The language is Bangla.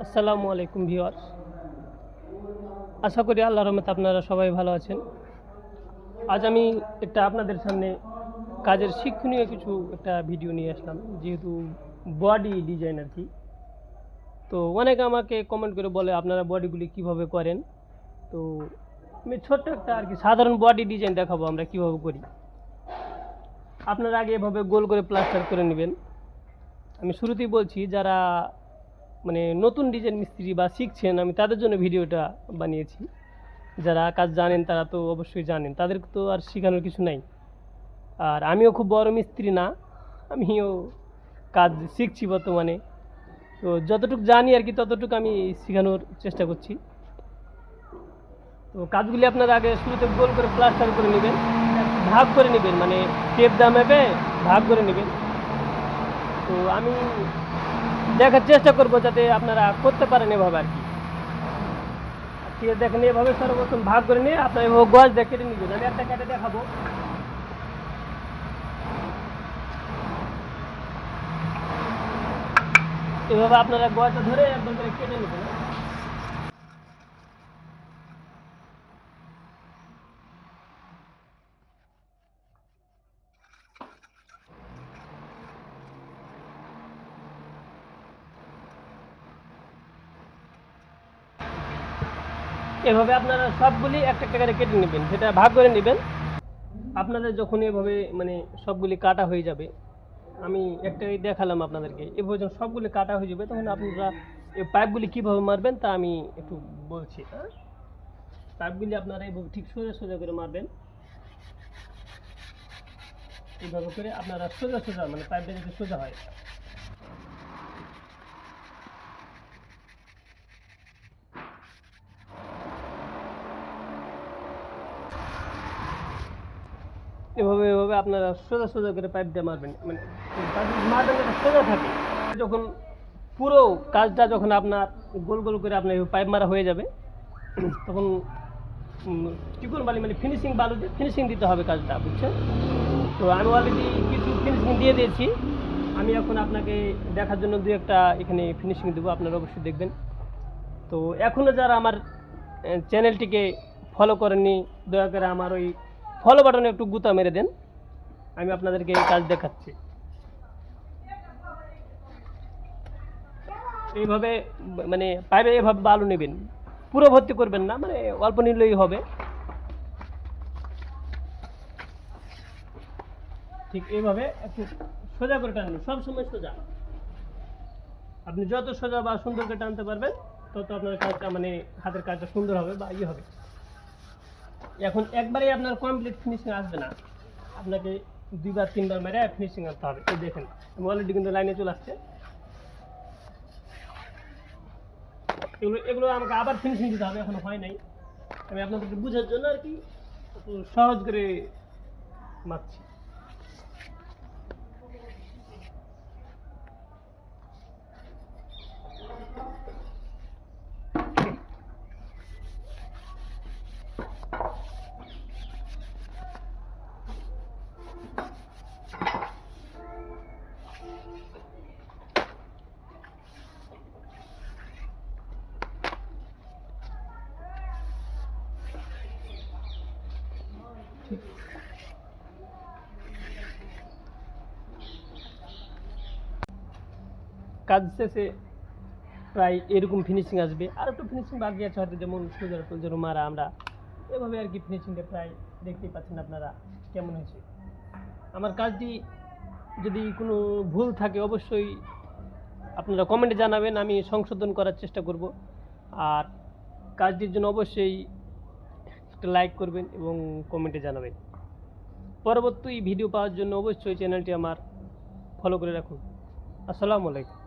আসসালামু আলাইকুম ভিওয়ার আশা করি আল্লাহ রহমত আপনারা সবাই ভালো আছেন। আজ আমি একটা আপনাদের সামনে কাজের শিক্ষণীয় কিছু একটা ভিডিও নিয়ে আসলাম, যেহেতু বডি ডিজাইন আর কি। তো অনেকে আমাকে কমেন্ট করে বলে, আপনারা বডিগুলি কীভাবে করেন? তো আমি ছোট্ট একটা আর কি সাধারণ বডি ডিজাইন দেখাবো আমরা কীভাবে করি। আপনারা আগে এভাবে গোল করে প্লাস্টার করে নেবেন। আমি শুরুতেই বলছি, যারা মানে নতুন ডিজাইন মিস্ত্রি বা শিখছেন, আমি তাদের জন্য ভিডিওটা বানিয়েছি। যারা কাজ জানেন তারা তো অবশ্যই জানেন, তাদের তো আর শেখানোর কিছু নাই। আর আমিও খুব বড় মিস্ত্রি না, আমিও কাজ শিখছি বর্তমানে। তো যতটুকু জানি আর কি, ততটুকু আমি শেখানোর চেষ্টা করছি। তো কাজগুলি আপনারা আগে শুরুতে গোল করে প্লাস্টার করে নেবেন, ভাগ করে নেবেন মানে টেপ দামেবে ভাগ করে নেবেন। তো আমি দেখার চেষ্টা করব যাতে আপনারা করতে পারেন এভাবে আর কি। ঠিক আছে দেখেন, এভাবে সর্বপ্রথম ভাগ করে নিয়ে আপনার এভাবে গজ দিয়ে কেটে নিবেন। আমি একটা কেটে দেখাবো। এভাবে আপনারা গজটা ধরে একদম করে কেটে নেবেন। এভাবে আপনারা সবগুলি একটা একটা করে কেটে নেবেন সেটা ভাগ করে নেবেন। আপনাদের যখন এভাবে মানে সবগুলি কাটা হয়ে যাবে, আমি একটাই দেখালাম আপনাদেরকে এভাবে যখন সবগুলি কাটা হয়ে যাবে, তখন আপনারা এই পাইপগুলি কীভাবে মারবেন তা আমি একটু বলছি হ্যাঁ? পাইপগুলি আপনারা এইভাবে ঠিক সোজা সোজা করে মারবেন। এইভাবে করে আপনারা সোজা সোজা মানে পাইপটা যাতে সোজা হয় এভাবে এভাবে আপনারা সোজা সোজা করে পাইপ দিয়ে মারবেন। মানে মারবেন সোজা থাকে। যখন পুরো কাজটা যখন আপনার গোল গোল করে আপনার পাইপ মারা হয়ে যাবে, তখন চিকন বালি মানে ফিনিশিং বালু দিয়ে ফিনিশিং দিতে হবে কাজটা, বুঝছেন? তো আমি অলরেডি কিছু ফিনিশিং দিয়ে দিয়েছি। আমি এখন আপনাকে দেখার জন্য দু একটা এখানে ফিনিশিং দেবো, আপনারা অবশ্যই দেখবেন। তো এখনও যারা আমার চ্যানেলটিকে ফলো করেননি, দয়া করে আমার ওই ফলো বাটনে একটু গুতা মেরে দেন। আমি আপনাদেরকে এই কাজ দেখাচ্ছি। এইভাবে মানে পাইপে এভাবে বালু নেবেন। পুরো ভর্তি করবেন না মানে অল্প নিলেই হবে। ঠিক এইভাবে একটু সোজা করে টানবেন সবসময় সোজা। আপনি যত সোজা বা সুন্দর করে টানতে পারবেন, তত আপনার কাজটা মানে হাতের কাজটা সুন্দর হবে বা ইয়ে হবে। এখন একবারে আপনার কমপ্লিট ফিনিশিং আসবে না। আপনাকে দুইবার, তিনবার মেরে ফিনিশিং আসতে হবে। এই দেখেন, আমি অলরেডি কিন্তু লাইনে চলে আসছে। এগুলো এগুলো আমাকে আবার ফিনিশিং দিতে হবে, এখনও হয় নাই। আমি আপনাদেরকে বুঝার জন্য আর কি সহজ করে মারছি কাজ শেষে প্রায় এরকম ফিনিশিং আসবে। আর একটু ফিনিশিং বাকি আছে হয়তো যেমন সুজার টুলজার মারা আমরা। এভাবে আর কি ফিনিশিংটা প্রায় দেখতেই পাচ্ছেন আপনারা কেমন হয়েছে। আমার কাজটি যদি কোনো ভুল থাকে অবশ্যই আপনারা কমেন্টে জানাবেন, আমি সংশোধন করার চেষ্টা করব। আর কাজটির জন্য অবশ্যই একটা লাইক করবেন এবং কমেন্টে জানাবেন। পরবর্তী ভিডিও পাওয়ার জন্য অবশ্যই চ্যানেলটি আমার ফলো করে রাখুন। আসসালামু আলাইকুম।